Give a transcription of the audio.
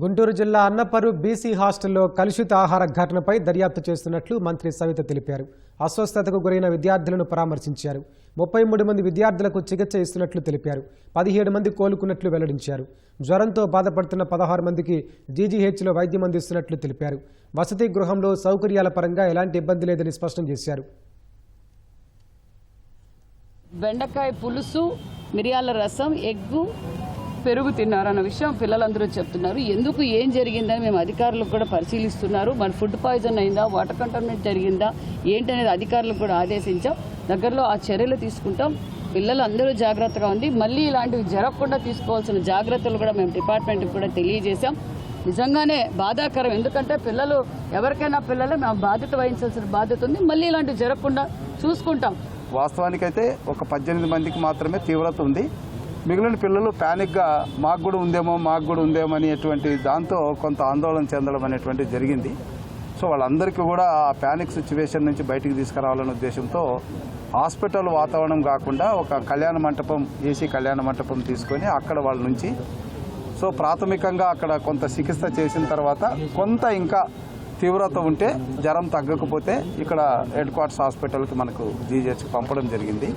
గుంటూరు జిల్లా అన్నపరు బీసీ హాస్టల్లో కలుషిత ఆహార ఘటనపై దర్యాప్తు చేస్తున్నట్లు మంత్రి సవిత తెలిపారు. అస్వస్థతకు గురైన విద్యార్థులను పరామర్శించారు. ముప్పై మూడు మంది విద్యార్థులకు చికిత్స ఇస్తున్నట్లు తెలిపారు. పదిహేడు మంది కోలుకున్నట్లు వెల్లడించారు. జ్వరంతో బాధపడుతున్న పదహారు మందికి జీజీహెచ్లో వైద్యం అందిస్తున్నట్లు తెలిపారు. వసతి గృహంలో సౌకర్యాల పరంగా ఎలాంటి ఇబ్బంది లేదని స్పష్టం చేశారు. బెండకాయ పులుసు మిరియాల రసం ఎగ్గు పెరుగు తిన్నారు అన్న విషయం పిల్లలందరూ చెప్తున్నారు. ఎందుకు ఏం జరిగిందని మేము అధికారులకు కూడా పరిశీలిస్తున్నారు. మరి ఫుడ్ పాయిజన్ అయిందా? వాటర్ కంటామినేట్ జరిగిందా? ఏంటనేది అధికారులకు కూడా ఆదేశించాం. దగ్గరలో ఆ చర్యలు తీసుకుంటాం. పిల్లలు అందరూ జాగ్రత్తగా ఉంది మళ్ళీ ఇలాంటివి జరగకుండా తీసుకోవాల్సిన జాగ్రత్తలు కూడా మేము డిపార్ట్మెంట్కి కూడా తెలియజేశాం. నిజంగానే బాధాకరం. ఎందుకంటే పిల్లలు ఎవరికైనా పిల్లలు మేము బాధ్యత వహించాల్సిన బాధ్యత ఉంది. మళ్ళీ ఇలాంటివి జరగకుండా చూసుకుంటాం. వాస్తవానికైతే ఒక పద్దెనిమిది మందికి మాత్రమే తీవ్రత ఉంది. మిగిలిన పిల్లలు ప్యానిక్గా మాకు కూడా ఉందేమో మాకు కూడా ఉందేమో అనేటువంటి దాంతో కొంత ఆందోళన చెందడం అనేటువంటి జరిగింది. సో వాళ్ళందరికీ కూడా ఆ ప్యానిక్ సిచ్యువేషన్ నుంచి బయటికి తీసుకురావాలనే ఉద్దేశంతో హాస్పిటల్ వాతావరణం కాకుండా ఒక కళ్యాణ మంటపం ఏసీ కళ్యాణ మంటపం తీసుకొని అక్కడ వాళ్ళ నుంచి సో ప్రాథమికంగా అక్కడ కొంత చికిత్స చేసిన తర్వాత కొంత ఇంకా తీవ్రత ఉంటే జ్వరం తగ్గకపోతే ఇక్కడ హెడ్ క్వార్టర్స్ హాస్పిటల్కి మనకు జీజీహెచ్కి పంపడం జరిగింది.